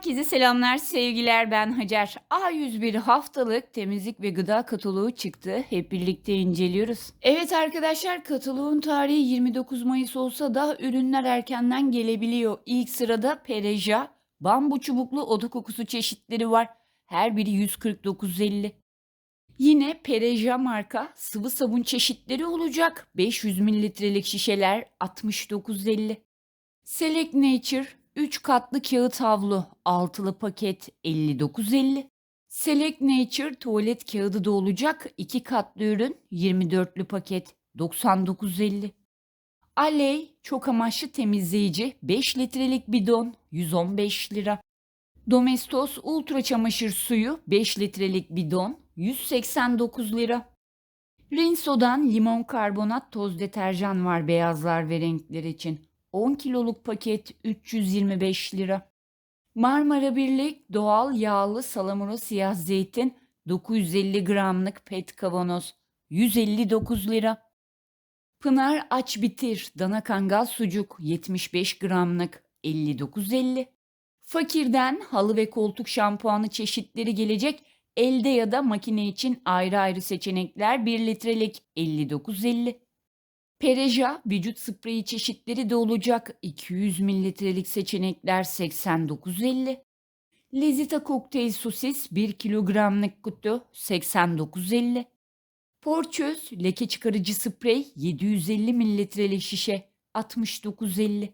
Herkese selamlar, sevgiler. Ben Hacer. A101 haftalık temizlik ve gıda kataloğu çıktı. Hep birlikte inceliyoruz. Evet arkadaşlar, kataloğun tarihi 29 Mayıs olsa da ürünler erkenden gelebiliyor. İlk sırada Pereja, bambu çubuklu oda kokusu çeşitleri var. Her biri 149.50. Yine Pereja marka sıvı sabun çeşitleri olacak. 500 mililitrelik şişeler 69.50. Select Nature 3 katlı kağıt havlu altılı paket 59.50. Select Nature tuvalet kağıdı da olacak 2 katlı ürün 24'lü paket 99.50. Aley çok amaçlı temizleyici 5 litrelik bidon 115 lira. Domestos ultra çamaşır suyu 5 litrelik bidon 189 lira. Rinso'dan limon karbonat toz deterjan var beyazlar ve renkler için. 10 kiloluk paket 325 lira. Marmara Birlik doğal yağlı salamura siyah zeytin 950 gramlık pet kavanoz 159 lira. Pınar aç bitir dana kangal sucuk 75 gramlık 59.50. Fakirden halı ve koltuk şampuanı çeşitleri gelecek. Elde ya da makine için ayrı ayrı seçenekler 1 litrelik 59.50. Pereja vücut spreyi çeşitleri de olacak. 200 mililitrelik seçenekler 89.50. Lezita kokteyl sosis 1 kilogramlık kutu 89.50. Porçöz leke çıkarıcı sprey 750 mililitrelik şişe 69.50.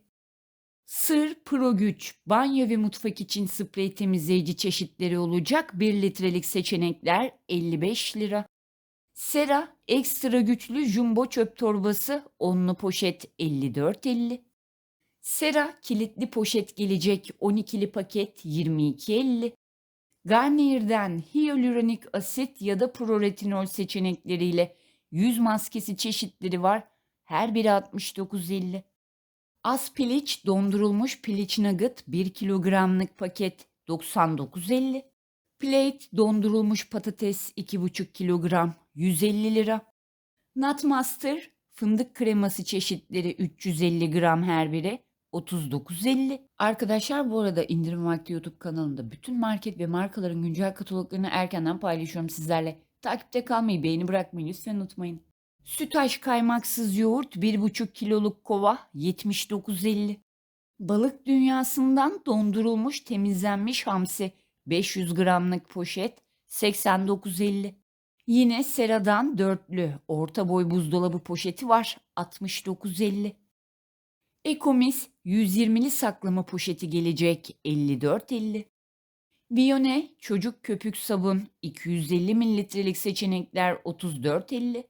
Sır Pro Güç banyo ve mutfak için sprey temizleyici çeşitleri olacak. 1 litrelik seçenekler 55 lira. Sera ekstra güçlü jumbo çöp torbası onlu poşet 54.50. Sera kilitli poşet gelecek 12'li paket 22.50. Garnier'den hyaluronik asit ya da proretinol seçenekleriyle yüz maskesi çeşitleri var. Her biri 69.50. Az piliç dondurulmuş piliç nugget 1 kilogramlık paket 99.50. Plate dondurulmuş patates 2,5 kilogram 150 lira. Nutmaster fındık kreması çeşitleri 350 gram her biri 39.50. Arkadaşlar bu arada indirim vakti YouTube kanalında bütün market ve markaların güncel kataloglarını erkenden paylaşıyorum sizlerle. Takipte kalmayı, beğeni bırakmayı lütfen unutmayın. Sütaş kaymaksız yoğurt 1,5 kiloluk kova 79.50. Balık dünyasından dondurulmuş temizlenmiş hamsi 500 gramlık poşet 89.50. Yine Sera'dan dörtlü orta boy buzdolabı poşeti var 69.50. Ekomis 120'li saklama poşeti gelecek 54.50. Viyone çocuk köpük sabun 250 mililitrelik seçenekler 34.50.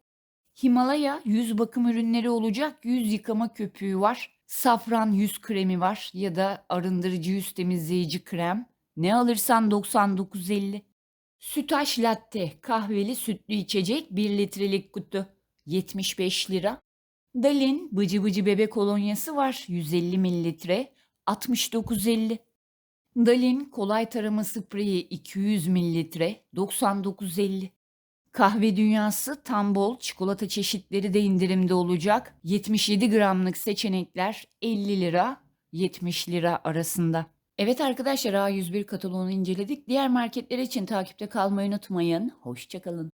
Himalaya yüz bakım ürünleri olacak yüz yıkama köpüğü var. Safran yüz kremi var ya da arındırıcı yüz temizleyici krem. Ne alırsan 99.50. Sütaş latte kahveli sütlü içecek 1 litrelik kutu 75 lira. Dalin bıcı bıcı bebek kolonyası var 150 mililitre 69.50. Dalin kolay tarama spreyi 200 mililitre 99.50. Kahve dünyası tam bol çikolata çeşitleri de indirimde olacak. 77 gramlık seçenekler 50 lira 70 lira arasında. Evet arkadaşlar A101 kataloğunu inceledik. Diğer marketler için takipte kalmayı unutmayın. Hoşçakalın.